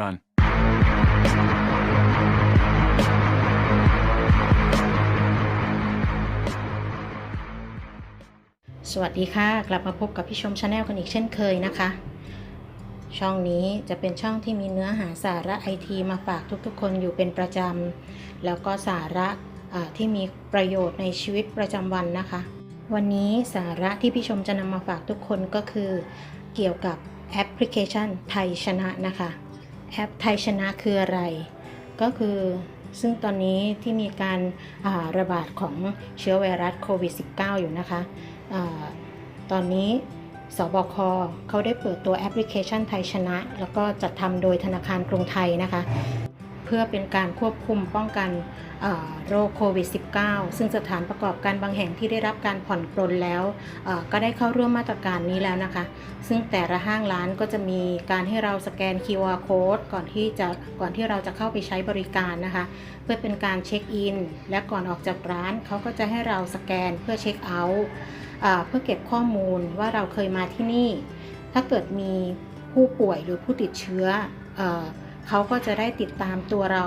Run. สวัสดีค่ะ กลับมาพบกับพี่ชมชาแนลกันอีกเช่นเคยนะคะ ช่องนี้จะเป็นช่องที่มีเนื้อหาสาระไอทีมาฝากทุกๆ คนอยู่เป็นประจำ แล้วก็สาระที่มีประโยชน์ในชีวิตประจำวันนะคะ วันนี้สาระที่พี่ชมจะนำมาฝากทุกคนก็คือ เกี่ยวกับแอปพลิเคชันไทยชนะนะคะ แอปไทยชนะคืออะไร ก็คือซึ่งตอนนี้ที่มีการาระบาดของเชื้อไวรัสโควิด -19 อยู่นะคะอตอนนี้สบคเขาได้เปิดตัวแอปพลิเคชันไทยชนะ แล้วก็จัดทำโดยธนาคารกรุงไทยนะคะ เพื่อเป็นการควบคุมป้องกันโรคโควิด -19 ซึ่งสถานประกอบการบางแห่งที่ได้รับการผ่อนปลนแล้ว ก็ได้เข้าร่วมมาตรการนี้แล้วนะคะ ซึ่งแต่ละห้างร้านก็จะมีการให้เราสแกน QR code ก่อนที่จะก่อนที่เราจะเข้าไปใช้บริการนะคะ เพื่อเป็นการเช็คอิน และก่อนออกจากร้านเขาก็จะให้เราสแกนเพื่อเช็คเอาท์เพื่อเก็บข้อมูลว่าเราเคยมาที่นี่ ถ้าเกิดมีผู้ป่วยหรือผู้ติดเชื้ออ เขาก็จะได้ติดตามตัวเรา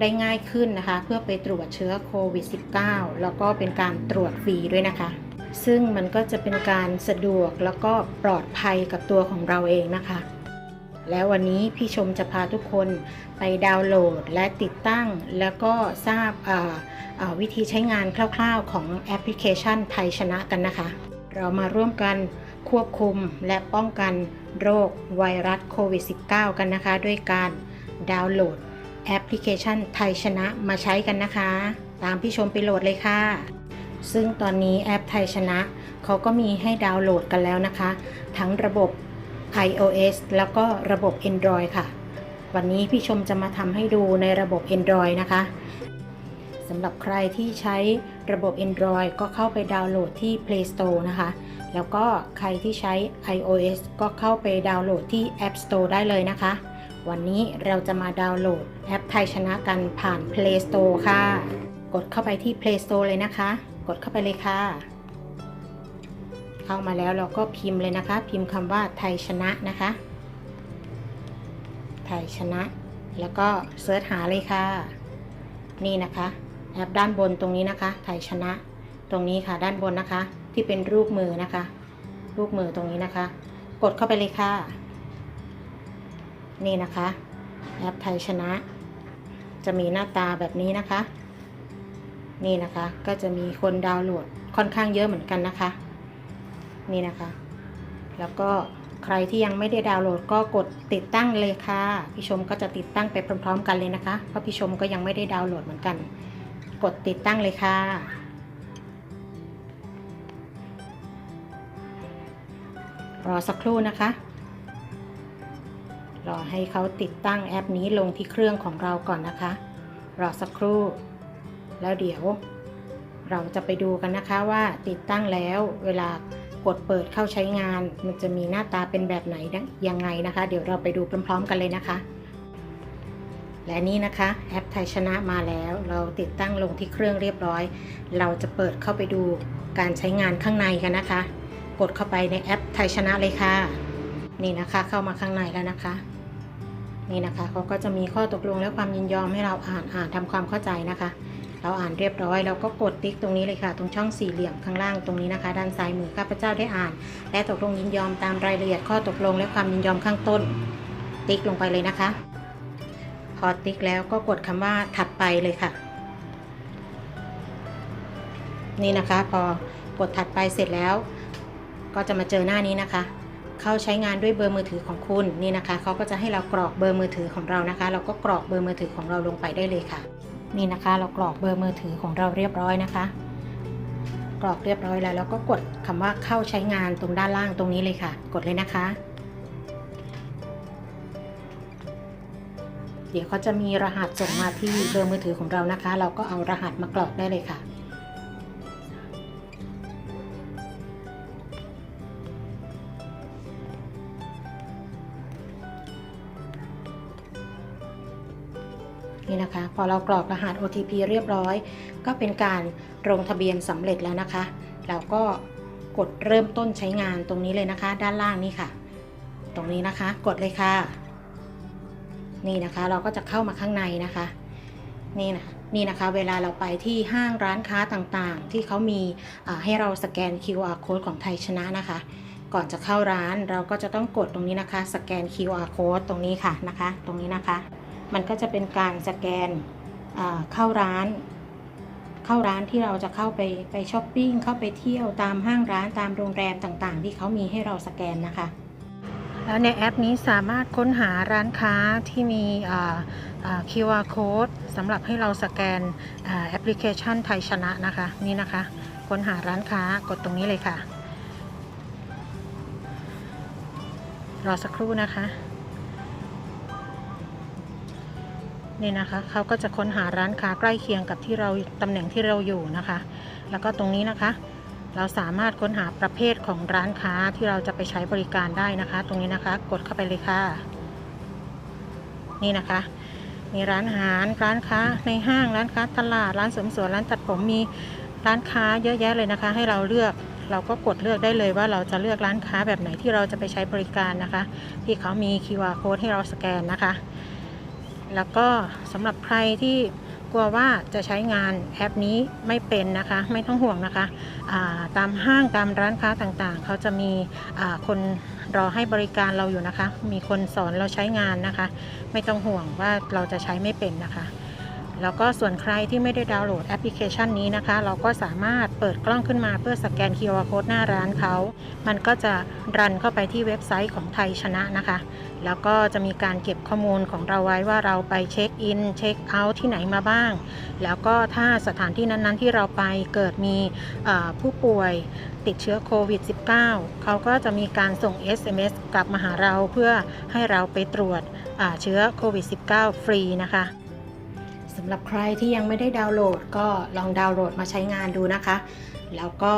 ได้ง่ายขึ้นนะคะ เพื่อไปตรวจเชื้อโควิด -19 แล้วก็เป็นการตรวจฟรีด้วยนะคะ ซึ่งมันก็จะเป็นการสะดวกแล้วก็ปลอดภัยกับตัวของเราเองนะคะ แล้ววันนี้พี่ชมจะพาทุกคนไปดาวน์โหลดและติดตั้ง แล้วก็ทราบวิธีใช้งานคร่าวๆของแอปพลิเคชันไทยชนะกันนะคะ เรามาร่วมกัน ควบคุมและป้องกันโรคไวรัสโควิด -19 กันนะคะ ด้วยการดาวน์โหลดแอปพลิเคชันไทยชนะมาใช้กันนะคะ ตามพี่ชมไปโหลดเลยค่ะ ซึ่งตอนนี้แอปไทยชนะ เขาก็มีให้ดาวน์โหลดกันแล้วนะคะ ทั้งระบบ iOS แล้วก็ระบบ Android ค่ะ วันนี้พี่ชมจะมาทำให้ดูในระบบ Android นะคะสำหรับใครที่ใช้ระบบ Android ก็เข้าไปดาวน์โหลดที่ Play Store นะคะ แล้วก็ใครที่ใช้ iOS ก็เข้าไปดาวน์โหลดที่ App Store ได้เลยนะคะ วันนี้เราจะมาดาวน์โหลดแอปไทยชนะกันผ่าน Play Store ค่ะ กดเข้าไปที่ Play Store เลยนะคะ กดเข้าไปเลยค่ะ เข้ามาแล้วเราก็พิมพ์เลยนะคะ พิมพ์คำว่าไทยชนะนะคะ ไทยชนะ แล้วก็เสิร์ชหาเลยค่ะ นี่นะคะ แอปด้านบนตรงนี้นะคะ ไทยชนะ ตรงนี้ค่ะด้านบนนะคะ ที่เป็นรูปมือนะคะ รูปมือตรงนี้นะคะ กดเข้าไปเลยค่ะ นี่นะคะแอปไทยชนะ จะมีหน้าตาแบบนี้นะคะ นี่นะคะก็จะมีคนดาวน์โหลดค่อนข้างเยอะเหมือนกันนะคะ นี่นะคะ แล้วก็ใครที่ยังไม่ได้ดาวน์โหลดก็กดติดตั้งเลยค่ะ พี่ชมก็จะติดตั้งไปพร้อม ๆ กันเลยนะคะ เพราะพี่ชมก็ยังไม่ได้ดาวน์โหลดเหมือนกัน กดติดตั้งเลยค่ะ รอสักครู่นะคะ รอให้เขาติดตั้งแอปนี้ลงที่เครื่องของเราก่อนนะคะ รอสักครู่ แล้วเดี๋ยว เราจะไปดูกันนะคะว่าติดตั้งแล้วเวลากดเปิดเข้าใช้งาน มันจะมีหน้าตาเป็นแบบไหนยังไงนะคะ เดี๋ยวเราไปดูพร้อม ๆ กันเลยนะคะ และนี่นะคะแอปไทยชนะมาแล้ว เราติดตั้งลงที่เครื่องเรียบร้อย เราจะเปิดเข้าไปดูการใช้งานข้างในกันนะคะ กดเข้าไปในแอปไทยชนะเลยค่ะ นี่นะคะเข้ามาข้างในแล้วนะคะ นี่นะคะเขาก็จะมีข้อตกลงและความยินยอมให้เราอ่านอ่านทำความเข้าใจนะคะ เราอ่านเรียบร้อยเราก็กดติ๊กตรงนี้เลยค่ะ ตรงช่องสี่เหลี่ยมข้างล่างตรงนี้นะคะ ด้านซ้ายมือข้าพเจ้าได้อ่าน และตกลงยินยอมตามรายละเอียดข้อตกลงและความยินยอมข้างต้น ติ๊กลงไปเลยนะคะ พอติ๊กแล้วก็กดคำว่าถัดไปเลยค่ะ นี่นะคะ พอกดถัดไปเสร็จแล้ว ก็จะมาเจอหน้านี้นะคะ เข้าใช้งานด้วยเบอร์มือถือของคุณนี่นะคะ เขาก็จะให้เรากรอกเบอร์มือถือของเรานะคะ เราก็กรอกเบอร์มือถือของเราลงไปได้เลยค่ะ นี่นะคะ เรากรอกเบอร์มือถือของเราเรียบร้อยนะคะ กรอกเรียบร้อยแล้วแล้วก็กดคำว่าเข้าใช้งานตรงด้านล่างตรงนี้เลยค่ะ กดเลยนะคะ เดี๋ยวเขาจะมีรหัสส่งมาที่เบอร์มือถือของเรานะคะ เราก็เอารหัสมากรอกได้เลยค่ะ นี่นะคะ พอเรากรอกรหัส OTP เรียบร้อย ก็เป็นการลงทะเบียนสำเร็จแล้วนะคะเราก็กดเริ่มต้นใช้งานตรงนี้เลยนะคะ ด้านล่างนี่ค่ะ ตรงนี้นะคะกดเลยค่ะ นี่นะคะเราก็จะเข้ามาข้างในนะคะ นี่นะนี่นะคะเวลาเราไปที่ห้างร้านค้าต่างๆ ที่เขามีให้เราสแกน QR code ของไทยชนะนะคะ ก่อนจะเข้าร้านเราก็จะต้องกดตรงนี้นะคะ สแกน QR code ตรงนี้ค่ะนะคะ ตรงนี้นะคะ มันก็จะเป็นการสแกนเข้าร้าน เข้าร้านที่เราจะเข้าไปไปช้อปปิ้งเข้าไปเที่ยวตามห้างร้านตามโรงแรมต่างๆ ที่เขามีให้เราสแกนนะคะ แล้วในแอปนี้สามารถค้นหาร้านค้าที่มีอ่าอ่า QR code สำหรับให้เราสแกนอแอปพลิเคชันไทยชนะนะคะนี่นะคะ ค้นหาร้านค้ากดตรงนี้เลยค่ะ รอสักครู่นะคะ นี่นะคะเขาก็จะค้นหาร้านค้าใกล้เคียงกับที่เราตำแหน่งที่เราอยู่นะคะ แล้วก็ตรงนี้นะคะ เราสามารถค้นหาประเภทของร้านค้าที่เราจะไปใช้บริการได้นะคะ ตรงนี้นะคะกดเข้าไปเลยค่ะ นี่นะคะ มีร้านอาหารร้านค้าในห้างร้านค้าตลาดร้านเสริมสวยร้านตัดผมมีร้านค้าเยอะแยะเลยนะคะ ให้เราเลือกเราก็กดเลือกได้เลยว่าเราจะเลือกร้านค้าแบบไหนที่เราจะไปใช้บริการนะคะ ที่เขามี QR code ให้เราสแกนนะคะ แล้วก็สำหรับใครที่กลัวว่าจะใช้งานแอปนี้ไม่เป็นนะคะ ไม่ต้องห่วงนะคะาตามห้างตามร้านค้าต่างๆ เขาจะมีคนรอให้บริการเราอยู่นะคะ มีคนสอนเราใช้งานนะคะ ไม่ต้องห่วงว่าเราจะใช้ไม่เป็นนะคะ แล้วก็ส่วนใครที่ไม่ได้ดาวน์โหลดแอปพลิเคชันนี้นะคะ เราก็สามารถเปิดกล้องขึ้นมาเพื่อสแกน QR code หน้าร้านเขา มันก็จะรันเข้าไปที่เว็บไซต์ของไทยชนะนะคะ แล้วก็จะมีการเก็บข้อมูลของเราไว้ว่าเราไปเช็คอิน เช็คเอาท์ที่ไหนมาบ้าง แล้วก็ถ้าสถานที่นั้นๆ ที่เราไปเกิดมีผู้ป่วยติดเชื้อโควิด -19 เขาก็จะมีการส่ง SMS กลับมาหาเราเพื่อให้เราไปตรวจเชื้อโควิด -19 ฟรีนะคะ สำหรับใครที่ยังไม่ได้ดาวน์โหลดก็ลองดาวน์โหลดมาใช้งานดูนะคะ แล้วก็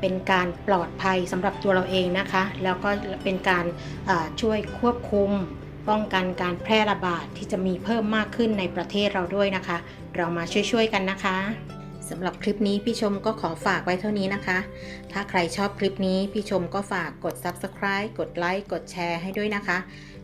เป็นการปลอดภัยสำหรับตัวเราเองนะคะ แล้วก็เป็นการช่วยควบคุมป้องกันการแพร่ระบาดที่จะมีเพิ่มมากขึ้นในประเทศเราด้วยนะคะ เรามาช่วยๆกันนะคะสำหรับคลิปนี้พี่ชมก็ขอฝากไว้เท่านี้นะคะ ถ้าใครชอบคลิปนี้พี่ชมก็ฝากกด Subscribe กดไลค์กดแชร์ให้ด้วยนะคะ